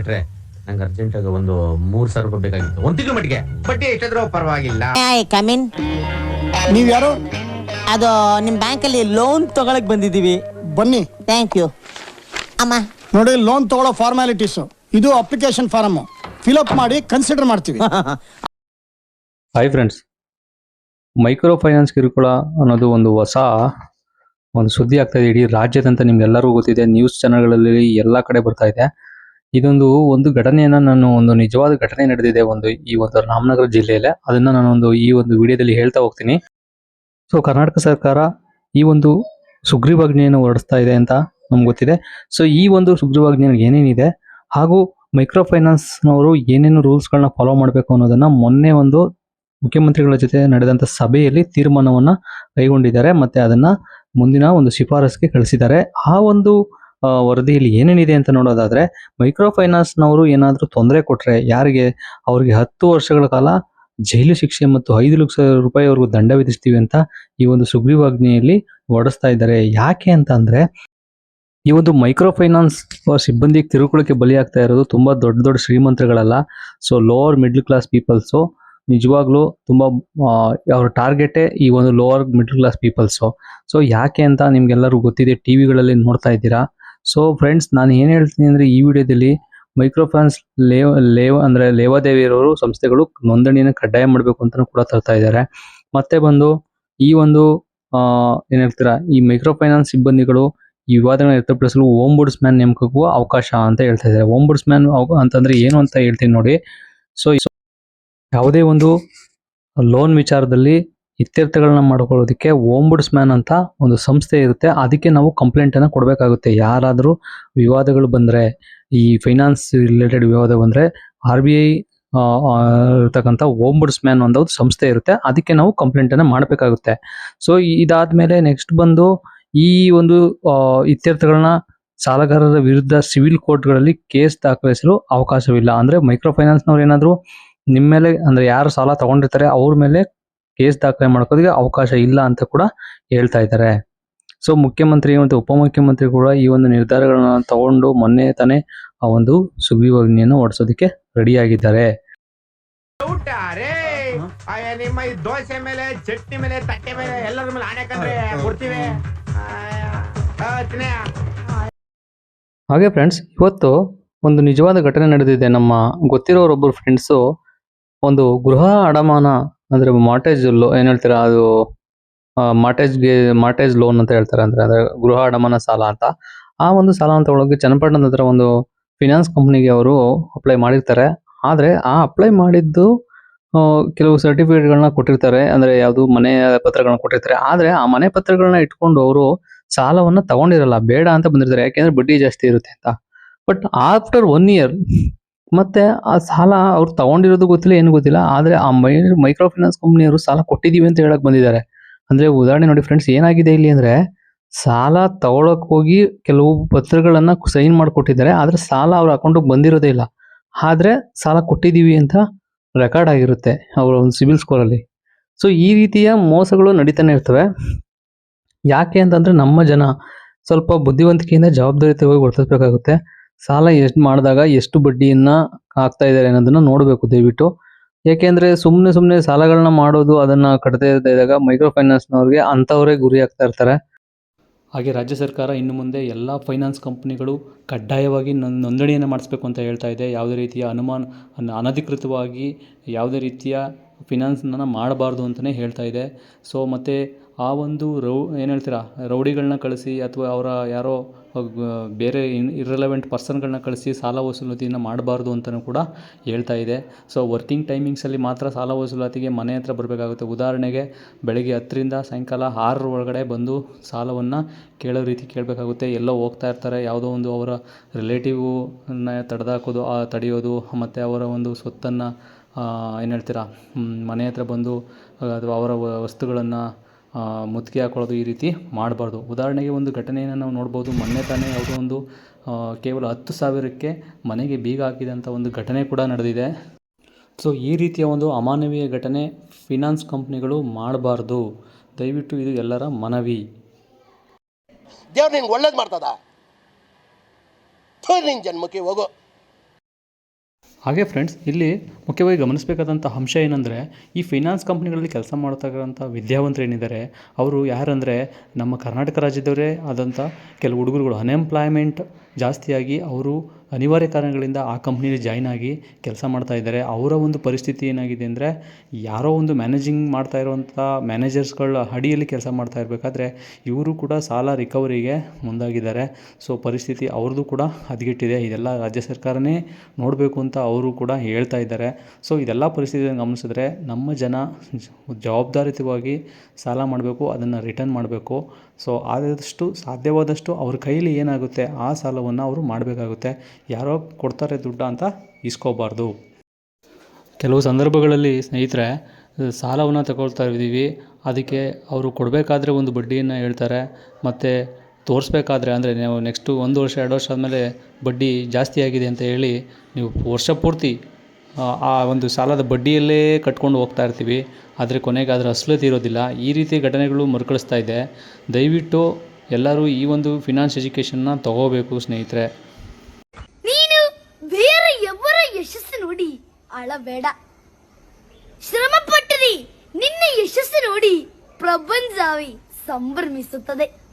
ಇಟ್ರೆ ನಂಗೆ ಅರ್ಜೆಂಟಾಗಿ ಒಂದು ಮೂರ್ ಸಾವಿರ ರೂಪಾಯಿ ಬೇಕಾಗಿತ್ತು. ಒಂದ್ ತಿಂಗಳ ಮಟ್ಟಿಗೆ. ಬಡ್ಡಿ ಎಷ್ಟಾದ್ರೂ ಪರವಾಗಿಲ್ಲ. ಕಮಿನ್ ನೀವ್ ಯಾರು? ಅದು ನಿಮ್ಮ ಬ್ಯಾಂಕಲ್ಲಿ ಲೋನ್ ತಗೊಳಕ್ ಬಂದಿದೀವಿ ಬನ್ನಿ. ಥ್ಯಾಂಕ್ ಯು ಅಮ್ಮ. ನೋಡಿ ಲೋನ್ ತಗೊಳ್ಳೋ ಫಾರ್ಮ್ಯಾಲಿಟೀಸ್ ಇದು ಅಪ್ಲಿಕೇಶನ್ ಫಾರಮ್ ಫಿಲಪ್ ಮಾಡಿ ಕನ್ಸಿಡರ್ ಮಾಡ್ತೀವಿ. ಹಾಯ್ ಫ್ರೆಂಡ್ಸ್ ಮೈಕ್ರೋ ಫೈನಾನ್ಸ್ ಕಿರುಕುಳ ಅನ್ನೋದು ಒಂದು ಹೊಸ ಒಂದು ಸುದ್ದಿ ಆಗ್ತಾ ಇದೆ. ಇಡೀ ರಾಜ್ಯದಂತ ನಿಮ್ಗೆಲ್ಲರಿಗೂ ಗೊತ್ತಿದೆ. ನ್ಯೂಸ್ ಚಾನಲ್ಗಳಲ್ಲಿ ಎಲ್ಲ ಕಡೆ ಬರ್ತಾ ಇದೆ. ಇದೊಂದು ಒಂದು ಘಟನೆಯನ್ನ ನಾನು ಒಂದು ನಿಜವಾದ ಘಟನೆ ನಡೆದಿದೆ ಒಂದು ಈ ಒಂದು ರಾಮನಗರ ಜಿಲ್ಲೆಯಲ್ಲೇ. ಅದನ್ನ ನಾನು ಒಂದು ಈ ಒಂದು ವಿಡಿಯೋದಲ್ಲಿ ಹೇಳ್ತಾ ಹೋಗ್ತೀನಿ. ಸೊ ಕರ್ನಾಟಕ ಸರ್ಕಾರ ಈ ಒಂದು ಸುಗ್ರೀವಾಜ್ಞೆಯನ್ನು ಹೊರಡಿಸ್ತಾ ಇದೆ ಅಂತ ನಮ್ಗೆ ಗೊತ್ತಿದೆ. ಸೊ ಈ ಒಂದು ಸುಗ್ರೀವಾಜ್ಞೆ ಏನೇನಿದೆ ಹಾಗೂ ಮೈಕ್ರೋ ಫೈನಾನ್ಸ್ನವರು ಏನೇನು ರೂಲ್ಸ್ಗಳನ್ನ ಫಾಲೋ ಮಾಡಬೇಕು ಅನ್ನೋದನ್ನ ಮೊನ್ನೆ ಒಂದು ಮುಖ್ಯಮಂತ್ರಿಗಳ ಜೊತೆ ನಡೆದಂಥ ಸಭೆಯಲ್ಲಿ ತೀರ್ಮಾನವನ್ನು ಕೈಗೊಂಡಿದ್ದಾರೆ. ಮತ್ತೆ ಅದನ್ನ ಮುಂದಿನ ಒಂದು ಶಿಫಾರಸ್ಗೆ ಕಳಿಸಿದ್ದಾರೆ. ಆ ಒಂದು ವರದಿಯಲ್ಲಿ ಏನೇನಿದೆ ಅಂತ ನೋಡೋದಾದ್ರೆ ಮೈಕ್ರೋ ಫೈನಾನ್ಸ್ನವರು ಏನಾದರೂ ತೊಂದರೆ ಕೊಟ್ರೆ ಯಾರಿಗೆ? ಅವರಿಗೆ ಹತ್ತು ವರ್ಷಗಳ ಕಾಲ ಜೈಲು ಶಿಕ್ಷೆ ಮತ್ತು ಐದು ಲಕ್ಷ ರೂಪಾಯಿವರೆಗೂ ದಂಡ ವಿಧಿಸ್ತೀವಿ ಅಂತ ಈ ಒಂದು ಸುಗ್ರೀವಾಜ್ಞೆಯಲ್ಲಿ ಹೊರಡಿಸ್ತಾ ಇದ್ದಾರೆ. ಯಾಕೆ ಅಂತ ಅಂದರೆ ಈ ಒಂದು ಮೈಕ್ರೋ ಫೈನಾನ್ಸ್ ಸಿಬ್ಬಂದಿಗೆ ತಿರುಕುಳಕ್ಕೆ ಬಲಿಯಾಗ್ತಾ ಇರೋದು ತುಂಬಾ ದೊಡ್ಡ ದೊಡ್ಡ ಶ್ರೀಮಂತರುಗಳಲ್ಲ. So lower middle class peoples ನಿಜವಾಗ್ಲೂ ತುಂಬಾ ಅವ್ರ ಟಾರ್ಗೆಟೇ ಈ ಒಂದು lower middle class peoples so ಯಾಕೆ ಅಂತ ನಿಮ್ಗೆಲ್ಲರಿಗೂ ಗೊತ್ತಿದೆ ಟಿವಿಗಳಲ್ಲಿ ನೋಡ್ತಾ ಇದ್ದೀರಾ? ಸೊ ಫ್ರೆಂಡ್ಸ್ ನಾನು ಏನು ಹೇಳ್ತೀನಿ ಅಂದ್ರೆ ಈ ವಿಡಿಯೋದಲ್ಲಿ ಮೈಕ್ರೋ ಫೈನಾನ್ಸ್ ಲೇವ ಲೇವ, ಅಂದ್ರೆ ಲೇವಾದೇವಿ ಸಂಸ್ಥೆಗಳು ನೋಂದಣಿಯನ್ನು ಕಡ್ಡಾಯ ಮಾಡಬೇಕು ಅಂತ ಕೂಡ ತರ್ತಾ ಇದ್ದಾರೆ. ಮತ್ತೆ ಬಂದು ಈ ಒಂದು ಏನು ಏನ್ ಹೇಳ್ತೀರಾ, ಈ ಮೈಕ್ರೋ ಫೈನಾನ್ಸ್ ಸಿಬ್ಬಂದಿಗಳು ಈ ವಿವಾದಗಳನ್ನ ವ್ಯಕ್ತಪಡಿಸಲು ಓಂಬುಡ್ಸ್ ಮ್ಯಾನ್ ನೇಮಕಕ್ಕೂ ಅವಕಾಶ ಅಂತ ಹೇಳ್ತಾ ಇದ್ದಾರೆ. ಓಂಬುಡ್ಸ್ ಮ್ಯಾನ್ ಅಂತಂದ್ರೆ ಏನು ಅಂತ ಹೇಳ್ತೀನಿ ನೋಡಿ. ಸೊ ಯಾವುದೇ ಒಂದು ಲೋನ್ ವಿಚಾರದಲ್ಲಿ ಇತ್ಯರ್ಥಗಳನ್ನ ಮಾಡ್ಕೊಳ್ಳೋದಕ್ಕೆ ಓಂಬುಡ್ಸ್ ಮ್ಯಾನ್ ಅಂತ ಒಂದು ಸಂಸ್ಥೆ ಇರುತ್ತೆ. ಅದಕ್ಕೆ ನಾವು ಕಂಪ್ಲೇಂಟ್ ಅನ್ನ ಕೊಡಬೇಕಾಗುತ್ತೆ. ಯಾರಾದರೂ ವಿವಾದಗಳು ಬಂದ್ರೆ, ಈ ಫೈನಾನ್ಸ್ ರಿಲೇಟೆಡ್ ವಿವಾದ ಬಂದ್ರೆ ಆರ್ ಬಿ ಐ ಇರ್ತಕ್ಕಂಥ ಓಂಬುಡ್ಸ್ ಮ್ಯಾನ್ ಒಂದು ಸಂಸ್ಥೆ ಇರುತ್ತೆ. ಅದಕ್ಕೆ ನಾವು ಕಂಪ್ಲೇಂಟ್ ಅನ್ನ ಮಾಡಬೇಕಾಗುತ್ತೆ. ಸೊ ಇದಾದ್ಮೇಲೆ ನೆಕ್ಸ್ಟ್ ಬಂದು ಈ ಒಂದು ಇತ್ಯರ್ಥಗಳನ್ನ ಸಾಲಗಾರರ ವಿರುದ್ಧ ಸಿವಿಲ್ ಕೋರ್ಟ್ಗಳಲ್ಲಿ ಕೇಸ್ ದಾಖಲಿಸಲು ಅವಕಾಶವಿಲ್ಲ. ಅಂದ್ರೆ ಮೈಕ್ರೋ ಫೈನಾನ್ಸ್ನವ್ರು ಏನಾದ್ರು ನಿಮ್ಮ ಮೇಲೆ, ಅಂದ್ರೆ ಯಾರು ಸಾಲ ತಗೊಂಡಿರ್ತಾರೆ, ಅವ್ರ ಮೇಲೆ ಕೇಸ್ ದಾಖಲೆ ಮಾಡ್ಕೋದಕ್ಕೆ ಅವಕಾಶ ಇಲ್ಲ ಅಂತ ಕೂಡ ಹೇಳ್ತಾ ಇದ್ದಾರೆ. ಸೊ ಮುಖ್ಯಮಂತ್ರಿ ಮತ್ತು ಉಪಮುಖ್ಯಮಂತ್ರಿ ಕೂಡ ಈ ಒಂದು ನಿರ್ಧಾರಗಳನ್ನ ತಗೊಂಡು ಮೊನ್ನೆ ತಾನೇ ಆ ಒಂದು ಸುಗ್ರೀವಾಜ್ಞೆಯನ್ನು ಹೊಡಿಸೋದಕ್ಕೆ ರೆಡಿಯಾಗಿದ್ದಾರೆ. ನಿಮ್ಮ ಈ ದೋಸೆ ಮೇಲೆ ಚಟ್ನಿ ಮೇಲೆ ತಟ್ಟೆ ಮೇಲೆ ಎಲ್ಲರ ಮೇಲೆ ಆಣೆ ಕಂಡ್ರೆ ಕೊಡ್ತೀವಿ. ಹಾಗೆ ಫ್ರೆಂಡ್ಸ್ ಇವತ್ತು ಒಂದು ನಿಜವಾದ ಘಟನೆ ನಡೆದಿದೆ ನಮ್ಮ ಗೊತ್ತಿರೋರೊಬ್ಬರು ಫ್ರೆಂಡ್ಸು ಒಂದು ಗೃಹ ಅಡಮಾನ ಅಂದ್ರೆ ಮಾರ್ಟೇಜ್ ಲೋ ಏನ್ ಹೇಳ್ತೀರಾ, ಅದು ಮಾಟೇಜ್ಗೆ ಮಾರ್ಟೇಜ್ ಲೋನ್ ಅಂತ ಹೇಳ್ತಾರೆ, ಅಂದ್ರೆ ಅಂದ್ರೆ ಗೃಹ ಅಡಮಾನ ಸಾಲ ಅಂತ. ಆ ಒಂದು ಸಾಲ ಒಳಗೆ ಚನ್ನಪಟ್ಟಣದ ಹತ್ರ ಒಂದು ಫಿನಾನ್ಸ್ ಕಂಪ್ನಿಗೆ ಅವರು ಅಪ್ಲೈ ಮಾಡಿರ್ತಾರೆ. ಆದ್ರೆ ಆ ಅಪ್ಲೈ ಮಾಡಿದ್ದು ಕೆಲವು ಸರ್ಟಿಫಿಕೇಟ್ ಗಳನ್ನ ಕೊಟ್ಟಿರ್ತಾರೆ, ಅಂದ್ರೆ ಯಾವುದು ಮನೆ ಪತ್ರಗಳನ್ನ ಕೊಟ್ಟಿರ್ತಾರೆ. ಆದ್ರೆ ಆ ಮನೆ ಪತ್ರಗಳನ್ನ ಇಟ್ಕೊಂಡು ಅವರು ಸಾಲವನ್ನ ತಗೊಂಡಿರಲ್ಲ, ಬೇಡ ಅಂತ ಬಂದಿರ್ತಾರೆ. ಯಾಕೆಂದ್ರೆ ಬಡ್ಡಿ ಜಾಸ್ತಿ ಇರುತ್ತೆ ಅಂತ. ಬಟ್ ಆಫ್ಟರ್ ಒನ್ ಇಯರ್ ಮತ್ತೆ ಆ ಸಾಲ ಅವ್ರು ತಗೊಂಡಿರೋದು ಗೊತ್ತಿಲ್ಲ, ಏನು ಗೊತ್ತಿಲ್ಲ. ಆದ್ರೆ ಆ ಮೈ ಮೈಕ್ರೋ ಫೈನಾನ್ಸ್ ಕಂಪ್ನಿಯವರು ಸಾಲ ಕೊಟ್ಟಿದೀವಿ ಅಂತ ಹೇಳಕ್ ಬಂದಿದ್ದಾರೆ. ಅಂದ್ರೆ ಉದಾಹರಣೆ ನೋಡಿ ಫ್ರೆಂಡ್ಸ್ ಏನಾಗಿದೆ ಇಲ್ಲಿ ಅಂದ್ರೆ ಸಾಲ ತಗೊಳಕ್ ಹೋಗಿ ಕೆಲವು ಪತ್ರಗಳನ್ನ ಸೈನ್ ಮಾಡಿಕೊಟ್ಟಿದ್ದಾರೆ. ಆದ್ರೆ ಸಾಲ ಅವ್ರ ಅಕೌಂಟಿಗೆ ಬಂದಿರೋದೇ ಇಲ್ಲ. ಆದ್ರೆ ಸಾಲ ಕೊಟ್ಟಿದೀವಿ ಅಂತ ರೆಕಾರ್ಡ್ ಆಗಿರುತ್ತೆ ಅವರ ಒಂದು ಸಿವಿಲ್ ಸ್ಕೋರ್ ಅಲ್ಲಿ. ಸೊ ಈ ರೀತಿಯ ಮೋಸಗಳು ನಡೀತಾನೆ ಇರ್ತವೆ. ಯಾಕೆ ಅಂತಂದ್ರೆ ನಮ್ಮ ಜನ ಸ್ವಲ್ಪ ಬುದ್ಧಿವಂತಿಕೆಯಿಂದ ಜವಾಬ್ದಾರಿತವಾಗಿ ವರ್ತಿಸಬೇಕಾಗುತ್ತೆ. ಸಾಲ ಎಷ್ಟು ಮಾಡಿದಾಗ ಎಷ್ಟು ಬಡ್ಡಿಯನ್ನು ಹಾಕ್ತಾ ಇದ್ದಾರೆ ಅನ್ನೋದನ್ನ ನೋಡಬೇಕು ದಯವಿಟ್ಟು. ಯಾಕೆಂದ್ರೆ ಸುಮ್ಮನೆ ಸುಮ್ಮನೆ ಸಾಲಗಳನ್ನ ಮಾಡೋದು ಅದನ್ನ ಕಟ್ಟದೇ ಇದ್ದಾಗ ಮೈಕ್ರೋ ಫೈನಾನ್ಸ್ನವ್ರಿಗೆ ಅಂಥವರೇ ಗುರಿ ಆಗ್ತಾ ಇರ್ತಾರೆ. ಹಾಗೆ ರಾಜ್ಯ ಸರ್ಕಾರ ಇನ್ನು ಮುಂದೆ ಎಲ್ಲ ಫೈನಾನ್ಸ್ ಕಂಪ್ನಿಗಳು ಕಡ್ಡಾಯವಾಗಿ ನೊಂದ್- ನೋಂದಣಿಯನ್ನು ಮಾಡಿಸ್ಬೇಕು ಅಂತ ಹೇಳ್ತಾ ಇದೆ. ಯಾವುದೇ ರೀತಿಯ ಅನುಮಾನ, ಅನ- ಅನಧಿಕೃತವಾಗಿ ಯಾವುದೇ ರೀತಿಯ ಫಿನಾನ್ಸನ್ನ ಮಾಡಬಾರ್ದು ಅಂತಲೇ ಹೇಳ್ತಾ ಇದೆ. ಸೊ ಮತ್ತು ಆ ಒಂದು ರೌ, ಏನು ಹೇಳ್ತೀರಾ, ರೌಡಿಗಳನ್ನ ಕಳಿಸಿ ಅಥವಾ ಅವರ ಯಾರೋ ಬೇರೆ ಇನ್ ಇರ್ರೆಲೆವೆಂಟ್ ಪರ್ಸನ್ಗಳನ್ನ ಕಳಿಸಿ ಸಾಲ ವಸೂಲಾತಿಯನ್ನು ಮಾಡಬಾರ್ದು ಅಂತಲೂ ಕೂಡ ಹೇಳ್ತಾ ಇದೆ. ಸೊ ವರ್ಕಿಂಗ್ ಟೈಮಿಂಗ್ಸಲ್ಲಿ ಮಾತ್ರ ಸಾಲ ವಸೂಲಾತಿಗೆ ಮನೆ ಹತ್ರ ಬರಬೇಕಾಗುತ್ತೆ. ಉದಾಹರಣೆಗೆ, ಬೆಳಗ್ಗೆ ಹತ್ತರಿಂದ ಸಾಯಂಕಾಲ ಆರರ ಒಳಗಡೆ ಬಂದು ಸಾಲವನ್ನು ಕೇಳೋ ರೀತಿ ಕೇಳಬೇಕಾಗುತ್ತೆ. ಎಲ್ಲೋ ಹೋಗ್ತಾ ಇರ್ತಾರೆ, ಯಾವುದೋ ಒಂದು ಅವರ ರಿಲೇಟಿವನ್ನ ತಡೆದಾಕೋದು ತಡೆಯೋದು, ಮತ್ತು ಅವರ ಒಂದು ಸ್ವತ್ತನ್ನು ಏನು ಹೇಳ್ತೀರಾ ಮನೆ ಹತ್ರ ಬಂದು ಅಥವಾ ಅವರ ವಸ್ತುಗಳನ್ನು ಮುತ್ತಿಗೆ ಹಾಕೊಳ್ಳೋದು ಈ ರೀತಿ ಮಾಡಬಾರ್ದು. ಉದಾಹರಣೆಗೆ ಒಂದು ಘಟನೆಯನ್ನು ನಾವು ನೋಡ್ಬೋದು. ಮೊನ್ನೆ ತಾನೇ ಯಾವುದೋ ಒಂದು ಕೇವಲ ಹತ್ತು ಸಾವಿರಕ್ಕೆ ಮನೆಗೆ ಬೀಗ ಹಾಕಿದಂಥ ಒಂದು ಘಟನೆ ಕೂಡ ನಡೆದಿದೆ. ಸೊ, ಈ ರೀತಿಯ ಒಂದು ಅಮಾನವೀಯ ಘಟನೆ ಫಿನಾನ್ಸ್ ಕಂಪ್ನಿಗಳು ಮಾಡಬಾರ್ದು. ದಯವಿಟ್ಟು ಇದು ಎಲ್ಲರ ಮನವಿ. ದೇವ್ರು ನಿಂಗೆ ಒಳ್ಳೇದು ಮಾಡ್ತದ? ಜನ್ಮಕ್ಕೆ ಹೋಗು. ಹಾಗೆ ಫ್ರೆಂಡ್ಸ್ ಇಲ್ಲಿ ಮುಖ್ಯವಾಗಿ ಗಮನಿಸಬೇಕಾದಂಥ ಅಂಶ ಏನಂದರೆ, ಈ ಫೈನಾನ್ಸ್ ಕಂಪ್ನಿಗಳಲ್ಲಿ ಕೆಲಸ ಮಾಡ್ತಕ್ಕಂಥ ವಿದ್ಯಾವಂತರು ಏನಿದ್ದಾರೆ, ಅವರು ಯಾರಂದರೆ ನಮ್ಮ ಕರ್ನಾಟಕ ರಾಜ್ಯದವರೇ ಆದಂಥ ಕೆಲವು ಹುಡುಗರುಗಳು ಅನ್ಎಂಪ್ಲಾಯ್ಮೆಂಟ್ ಜಾಸ್ತಿಯಾಗಿ ಅವರು ಅನಿವಾರ್ಯ ಕಾರಣಗಳಿಂದ ಆ ಕಂಪ್ನಿಲಿ ಜಾಯ್ನ್ ಆಗಿ ಕೆಲಸ ಮಾಡ್ತಾ ಇದ್ದಾರೆ. ಅವರ ಒಂದು ಪರಿಸ್ಥಿತಿ ಏನಾಗಿದೆ ಅಂದರೆ ಯಾರೋ ಒಂದು ಮ್ಯಾನೇಜಿಂಗ್ ಮಾಡ್ತಾ ಇರುವಂಥ ಮ್ಯಾನೇಜರ್ಸ್ಗಳ ಅಡಿಯಲ್ಲಿ ಕೆಲಸ ಮಾಡ್ತಾ ಇರಬೇಕಾದ್ರೆ ಇವರು ಕೂಡ ಸಾಲ ರಿಕವರಿಗೆ ಮುಂದಾಗಿದ್ದಾರೆ. ಸೊ ಪರಿಸ್ಥಿತಿ ಅವ್ರದ್ದು ಕೂಡ ಹದಗೆಟ್ಟಿದೆ. ಇದೆಲ್ಲ ರಾಜ್ಯ ಸರ್ಕಾರನೇ ನೋಡಬೇಕು ಅಂತ ಅವರು ಕೂಡ ಹೇಳ್ತಾ ಇದ್ದಾರೆ. ಸೊ ಇದೆಲ್ಲ ಪರಿಸ್ಥಿತಿಯನ್ನು ಗಮನಿಸಿದ್ರೆ ನಮ್ಮ ಜನ ಜವಾಬ್ದಾರಿತವಾಗಿ ಸಾಲ ಮಾಡಬೇಕು, ಅದನ್ನು ರಿಟರ್ನ್ ಮಾಡಬೇಕು. ಸೊ ಆದಷ್ಟು ಸಾಧ್ಯವಾದಷ್ಟು ಅವ್ರ ಕೈಲಿ ಏನಾಗುತ್ತೆ ಆ ಸಾಲವನ್ನು ಅವರು ಮಾಡಬೇಕಾಗುತ್ತೆ. ಯಾರೋ ಕೊಡ್ತಾರೆ ದುಡ್ಡು ಅಂತ ಇಸ್ಕೋಬಾರ್ದು. ಕೆಲವು ಸಂದರ್ಭಗಳಲ್ಲಿ ಸ್ನೇಹಿತರೆ ಸಾಲವನ್ನು ತಗೊಳ್ತಾ ಇದ್ದೀವಿ. ಅದಕ್ಕೆ ಅವರು ಕೊಡಬೇಕಾದ್ರೆ ಒಂದು ಬಡ್ಡಿಯನ್ನು ಹೇಳ್ತಾರೆ. ಮತ್ತು ತೋರಿಸ್ಬೇಕಾದ್ರೆ ಅಂದರೆ ನೀವು ನೆಕ್ಸ್ಟು ಒಂದು ವರ್ಷ ಎರಡು ವರ್ಷ ಆದಮೇಲೆ ಬಡ್ಡಿ ಜಾಸ್ತಿ ಆಗಿದೆ ಅಂತ ಹೇಳಿ ನೀವು ವರ್ಷ ಪೂರ್ತಿ ಆ, ಒಂದು ಸಾಲದ ಬಡ್ಡಿಯಲ್ಲೇ ಕಟ್ಕೊಂಡು ಹೋಗ್ತಾ ಇರ್ತೀವಿ. ಆದರೆ ಕೊನೆಗೆ ಅದರ ಅಸಲು ತೀರೋದಿಲ್ಲ. ಈ ರೀತಿ ಘಟನೆಗಳು ಮರುಕಳಿಸ್ತಾ ಇದೆ. ದಯವಿಟ್ಟು ಎಲ್ಲರೂ ಈ ಒಂದು ಫಿನಾನ್ಸ್ ಎಜುಕೇಷನ್ನ ತಗೋಬೇಕು ಸ್ನೇಹಿತರೆ. ನೀನು ಬೇರೆ ಎವರ ಯಶಸ್ಸು ನೋಡಿ ಅಳಬೇಡ. ಶ್ರಮ ಪಟ್ಟರಿ ನಿನ್ನ ಯಶಸ್ಸು ನೋಡಿ ಪ್ರಪಂಚವೇ ಸಂಭ್ರಮಿಸುತ್ತದೆ.